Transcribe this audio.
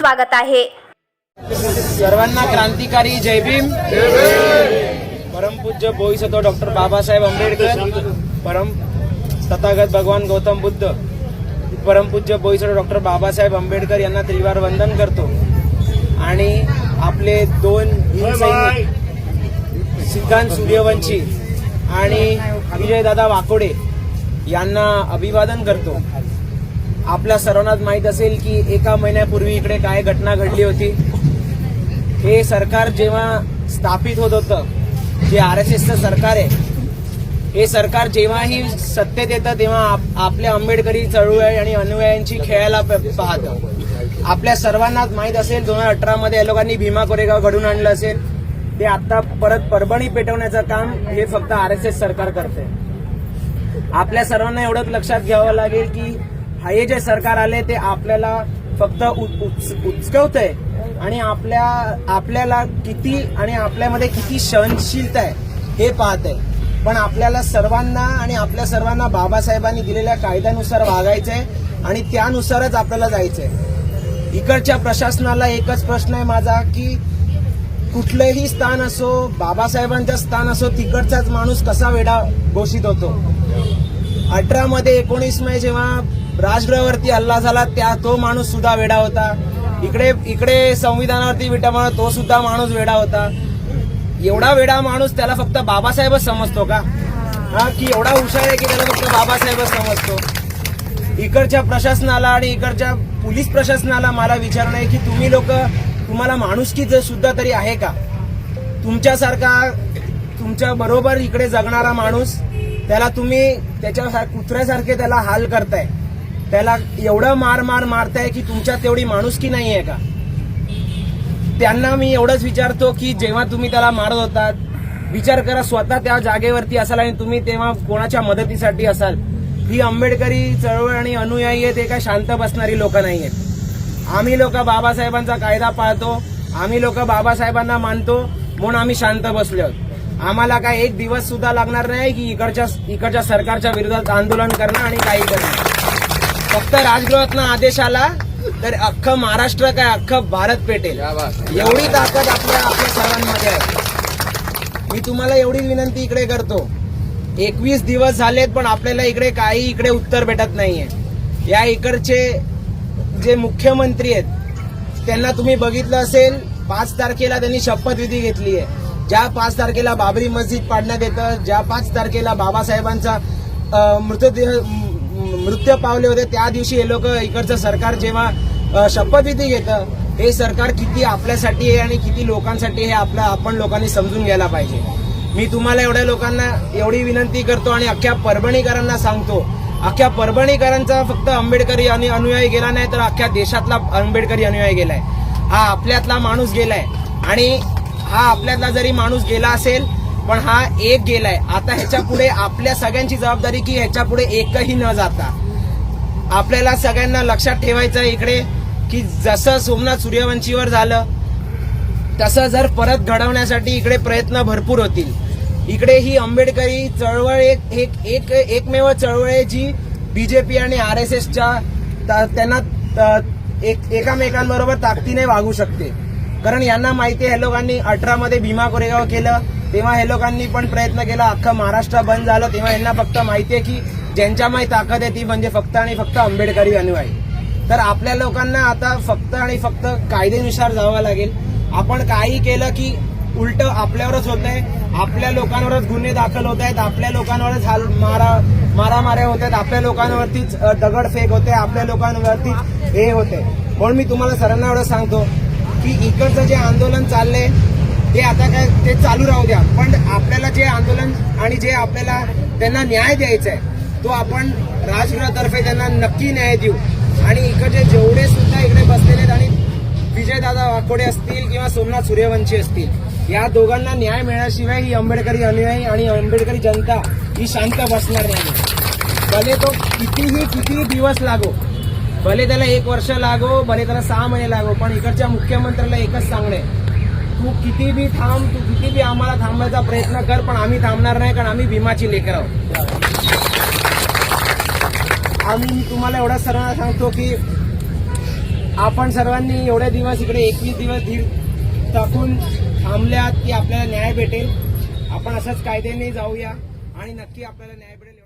स्वागत आहे. सर्वांना क्रांतिकारी जय भीम. परमपूज्य बोईसत्व डॉक्टर बाबासाहेब आंबेडकर. परम तथागत भगवान गौतम बुद्ध. परमपूज्य बोईसत्व डॉक्टर बाबासाहेब आंबेडकर यांना त्रिवार वंदन करतो. आणि आपले दोन सिद्धांत सूर्यवंशी आणि विजयदादा वाकोडे यांना अभिवादन करतो. आपल्या सर्वांनाच माहीत असेल की एका महिन्यापूर्वी इकडे काय घटना घडली होती. हे सरकार जेव्हा स्थापित होत होतं जे आर एस एसचं सरकार आहे हे सरकार जेव्हाही सत्तेत येतं तेव्हा आप- आपल्या आंबेडकरी चळवळ आणि अनुयायांची खेळायला पाहतं. आपल्या सर्वांनाच माहीत असेल दोन हजार अठरामध्ये या लोकांनी भीमा कोरेगाव घडून आणलं असेल. ते आता परत परभणी पेटवण्याचं काम हे फक्त आर एस एस सरकार करते आपल्या सर्वांना एवढंच लक्षात घ्यावं लागेल की हे जे सरकार आले ते आपल्याला फक्त उचकवत आहे आणि आपल्या आपल्याला किती आणि आपल्यामध्ये किती सहनशीलता आहे हे पाहत आहे पण आपल्याला सर्वांना आणि आपल्या सर्वांना बाबासाहेबांनी दिलेल्या कायद्यानुसार वागायचंय आणि त्यानुसारच आपल्याला जायचंय. इकडच्या प्रशासनाला एकच प्रश्न आहे माझा की कुठलंही स्थान असो बाबासाहेबांचं स्थान असो तिकडचाच माणूस कसा वेडा घोषित होतो? अठरामध्ये एकोणीस मे जेव्हा राजगृहावरती हल्ला झाला त्या तो माणूस सुद्धा वेडा होता. इकडे इकडे संविधानावरती विटामुळे तो सुद्धा माणूस वेडा होता. एवढा वेडा माणूस त्याला फक्त बाबासाहेबच समजतो का? हा की एवढा हुशार आहे की त्याला फक्त बाबासाहेबच समजतो. इकडच्या प्रशासनाला आणि इकडच्या पोलीस प्रशासनाला मला विचारणं आहे की तुम्ही लोक तुम्हाला माणुसकी जर सुद्धा तरी आहे का? तुमच्यासारखा तुमच्या बरोबर इकडे जगणारा माणूस त्याला तुम्ही त्याच्या कुत्र्यासारखे त्याला हाल करताय. त्याला एवढं मार मार मारताय की तुमच्यात तेवढी माणुसकी नाही आहे का? त्यांना मी एवढंच विचारतो की जेव्हा तुम्ही त्याला मारत होतात विचार करा स्वतः त्या जागेवरती असाल आणि तुम्ही तेव्हा कोणाच्या मदतीसाठी असाल. ही आंबेडकरी चळवळ आणि अनुयायी आहेत ते काय शांत बसणारी लोक नाही आहेत. आम्ही लोक बाबासाहेबांचा कायदा पाळतो आम्ही लोक बाबासाहेबांना मानतो म्हणून आम्ही शांत बसलो आहोत. आम्हाला काय एक दिवस सुद्धा लागणार नाही की इकडच्या इकडच्या सरकारच्या विरोधात आंदोलन करणं आणि काही करणं. फक्त राजगृहातनं आदेश आला तर अख्खं महाराष्ट्र काय अख्खं भारत पेटेल. एवढी ताकद आपल्या आपल्या सर्वांमध्ये आहे. मी तुम्हाला एवढी विनंती इकडे करतो. एकवीस दिवस झालेत पण आपल्याला इकडे काही इकडे उत्तर भेटत नाहीये. या इकडचे जे मुख्यमंत्री आहेत त्यांना तुम्ही बघितलं असेल पाच तारखेला त्यांनी शपथविधी घेतली आहे. ज्या पाच तारखेला बाबरी मस्जिद पाडण्यात येतं ज्या पाच तारखेला बाबासाहेबांचा मृतदेह मृत्यू पावले होते त्या दिवशी हे लोक इकडचं सरकार जेव्हा शपथविधी घेतं हे सरकार किती आपल्यासाठी आहे आणि किती लोकांसाठी हे आपलं आपण लोकांनी समजून घ्यायला पाहिजे. मी तुम्हाला एवढ्या लोकांना एवढी विनंती करतो आणि अख्ख्या परभणीकरांना सांगतो अख्ख्या परभणीकरांचा फक्त आंबेडकरी आणि अनुयायी गेला नाही तर अख्ख्या देशातला आंबेडकरी अनुयायी गेलाय. हा आपल्यातला माणूस गेलाय. आणि हा आपल्यातला जरी माणूस गेला असेल पण हा एक गेलाय. आता ह्याच्या पुढे आपल्या सगळ्यांची जबाबदारी की ह्याच्या पुढे एकही न जाता. आपल्याला सगळ्यांना लक्षात ठेवायचं आहे इकडे की जसं सोमनाथ सूर्यवंशीवर झालं तसं जर परत घडवण्यासाठी इकडे प्रयत्न भरपूर होतील. इकडे ही आंबेडकरी चळवळ एक एक एक एकमेव चळवळ आहे जी बीजेपी आणि आर एस एसच्या त्यांना एक एकामेकांबरोबर ताकदीने वागू शकते. कारण यांना माहिती आहे लोकांनी अठरामध्ये भीमा कोरेगाव केलं तेव्हा हे लोकांनी पण प्रयत्न केला अख्खं महाराष्ट्र बंद झालं. तेव्हा यांना फक्त माहिती आहे की ज्यांच्यामध्ये ताकद आहे ती म्हणजे फक्त आणि फक्त आंबेडकरी अनुयायी. तर आपल्या लोकांना आता फक्त आणि फक्त कायदेनुसार जावं लागेल. आपण काही केलं की उलट आपल्यावरच होत आहे. आपल्या लोकांवरच गुन्हे दाखल होत आहेत. आपल्या लोकांवरच हाल मारा मारामाऱ्या होत आहेत. आपल्या लोकांवरतीच दगडफेक होते. आपल्या लोकांवरतीच हे होते. म्हणून मी तुम्हाला सरांना एवढं सांगतो की इकडचं जे आंदोलन चाललंय ते आता काय ते चालू राहू द्या. पण आपल्याला जे आंदोलन आणि जे आपल्याला त्यांना न्याय द्यायचा आहे तो आपण राजगृहातर्फे त्यांना नक्की न्याय देऊ. आणि इकडचे जेवढे सुद्धा इकडे बसलेले आहेत आणि विजयदादा वाकोडे असतील किंवा सोमनाथ सूर्यवंशी असतील या दोघांना न्याय मिळण्याशिवाय ही आंबेडकरी अनुयायी आणि आंबेडकरी जनता ही शांत बसणार नाही. भले तो कितीही कितीही दिवस लागो भले त्याला एक वर्ष लागो भले त्याला सहा महिने लागो पण इकडच्या मुख्यमंत्र्याला एकच सांगणे तू किती बी थांब तू किती बी आम्हाला थांबवायचा प्रयत्न कर पण आम्ही थांबणार नाही कारण आम्ही भीमाची लेकर आहोत. आम्ही तुम्हाला एवढा सर्वांना सांगतो की आपण सर्वांनी एवढे दिवस इकडे एकवीस दिवस धीर टाकून थांबल्यात की आपल्याला न्याय भेटेल. आपण असंच कायद्याने जाऊया आणि नक्की आपल्याला न्याय भेटेल